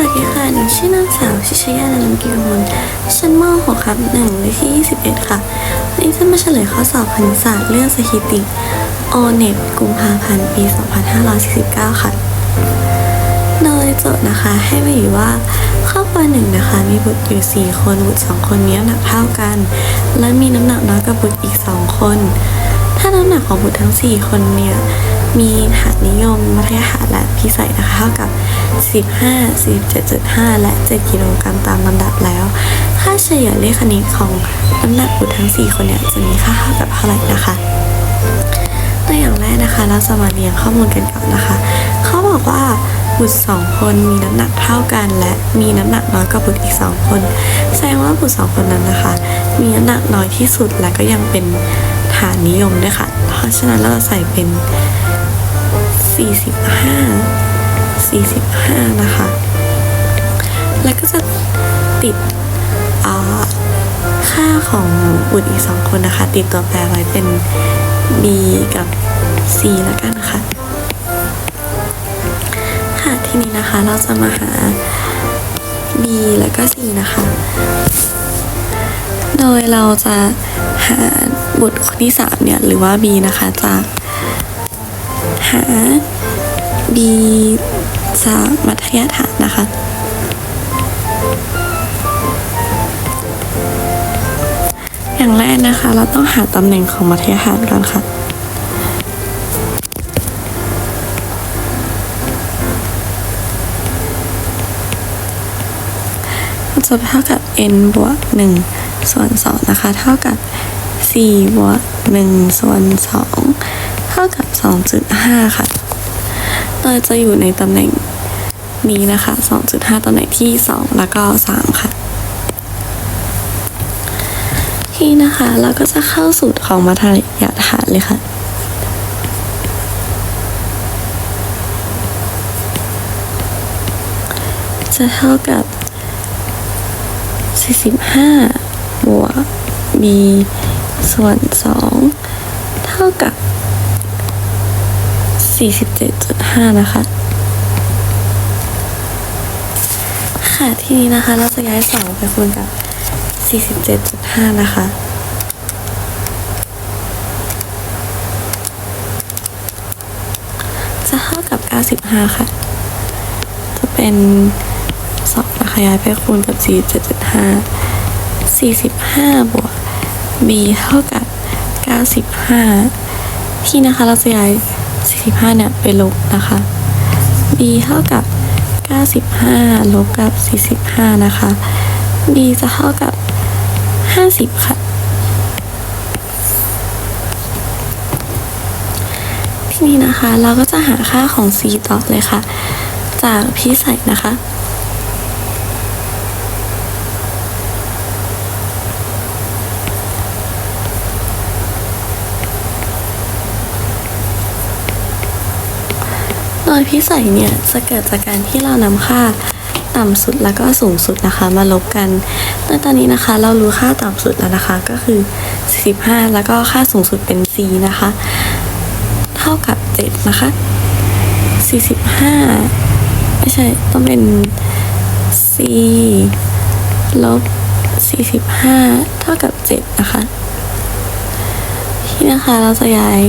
วัสดีค่ะ หนูชื่อนางสาวชิชยานันกิรมลชั้นม .6 ครับหนึ่งเลขที่ 21 ค่ะวันนี้จะมาเฉลยข้อสอบคณิตศาสตร์เรื่องสถิติโอเน็ตกุมภาพันธ์ปี 2549 ค่ะ โดยโจทย์นะคะให้มาอยู่ว่าครอบครัวหนึ่งนะคะ มีบุตรอยู่ 4 คนบุตร 2 คนมีน้ำหนักเท่ากัน และมีน้ำหนักน้อยกว่าบุตรอีก 2 คน ถ้าน้ำหนักของบุตรทั้ง 4 คนเนี่ยมีฐานนิยมมัธยฐานและพิเศษนะคะเท่ากับ 15 47.5 และ 7 กิโลกรัมตามลำดับแล้ว ค่าเฉลี่ยเลขคณิตของน้ำหนักบุตรทั้ง 4 คนเนี่ยจะมีค่าเท่ากับเท่าไหร่นะคะ ตัวอย่างแรกนะคะ เราจะมาเรียงข้อมูลกันก่อนนะคะ เขาบอกว่าบุตรสองคนมีน้ำหนักเท่ากันและมีน้ำหนักน้อยกว่าบุตรอีกสองคน แสดงว่าบุตรสองคนนั้นนะคะ มีน้ำหนักน้อยที่สุดและก็ยังเป็นฐานนิยมด้วยค่ะ เพราะฉะนั้นเราใส่เป็น 45 45 นะคะ แล้วก็จะติดค่าของบุตรอีกสองคนนะคะ ติดตัวแปรไว้เป็น B กับ C แล้วกันค่ะ ค่ะ ทีนี้นะคะเราจะมาหา B แล้วก็ C นะคะ โดยเราจะหาบุตรคนที่ 3 เนี่ย หรือว่า B นะคะ จากหา B จามัธยฐานนะคะ อย่างแรกนะคะ เราต้องหาตำแหน่งของมัธยฐานก่อนค่ะจะเท่ากับ n บวก1ส่วน2นะคะ เท่ากับ4บวก1ส่วน2เท่ากับ 2.5 ค่ะ เราจะอยู่ในตำแหน่งนี้นะคะ 2.5ตำแหน่งที่ 2 แล้วก็ 3 ค่ะที่นะคะเราก็จะเข้าสูตรของมัธยฐานเลยค่ะจะเท่ากับ 45 บวก b ส่วน 2 เท่ากับ 47.5 นะคะ ค่ะทีนี้นะคะเราจะย้าย2ไปคูณกับ 47.5 นะคะ จะเท่ากับ 95 ค่ะ จะเป็น2นะคะย้ายไปคูณกับ 47.5 45 บวก b เท่ากับ 95 ที่นะคะเราจะย้าย 45เนี่ยไปลบนะคะ b เท่ากับ 95 ลบกับ 45 นะคะ b จะเท่ากับ 50 ค่ะ ทีนี้นะคะเราก็จะหาค่าของ c ต่อเลยค่ะ จากพี่ใส่นะคะ ยพิสัยเนี่ยจะเกิดจากการที่เรานำค่าต่ำสุดแล้วก็สูงสุดนะคะมาลบกันในตอนนี้นะคะเรารู้ค่าต่ำสุดแล้วนะคะก็คือ 45 แล้วก็ค่าสูงสุดเป็น c นะคะ เท่ากับ 7 นะคะ 45 ไม่ใช่ ต้องเป็น c ลบ 45 เท่ากับ 7 นะคะ ที่นะคะเราจะย้าย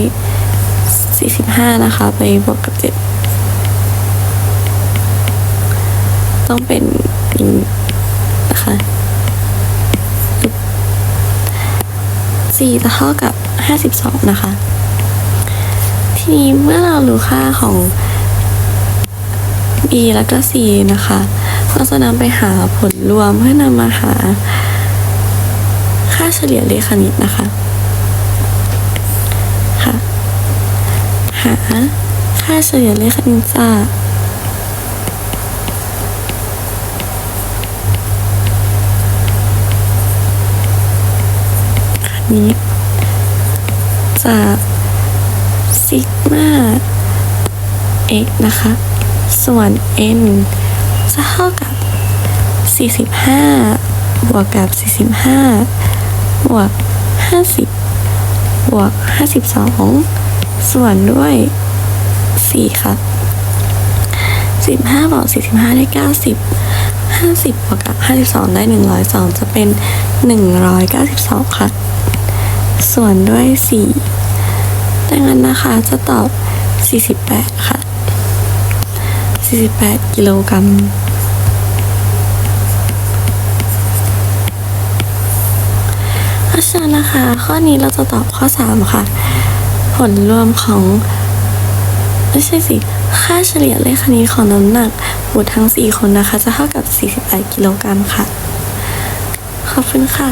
45 นะคะ ไปบวกกับ 7 ต้องเป็นอย่างนะคะ4จะเท่ากับ 52 นะคะ ทีนี้เมื่อเรารู้ค่าของ b แล้วก็ c นะคะเราจะนำไปหาผลรวมเพื่อนำมาหา ค่าเฉลี่ยเลขคณิตนะคะค่ะหาค่าเฉลี่ยเลขคณิตศาสตร์ นี้ จากซิกมา x นะคะ ส่วน n จะเท่ากับ 45 บวกกับ 45 บวก 50 บวก 52 ส่วนด้วย 4 ค่ะ 15 บวก 45 ได้ 90 50 บวกกับ 52 ได้ 102 จะเป็น 192 ค่ะ ส่วนด้วย 4 ดังนั้นนะคะจะตอบ 48 ค่ะ 48 กิโลกรัมเพราะฉะนั้นนะคะ ข้อนี้เราจะตอบข้อ 3 ค่ะ ผลรวมของ ไม่ใช่สิ ค่าเฉลี่ยเลขคณิตของน้ำหนักบุตรทั้ง 4 คนนะคะ จะเท่ากับ 48 กิโลกรัมค่ะ ขอบคุณค่ะ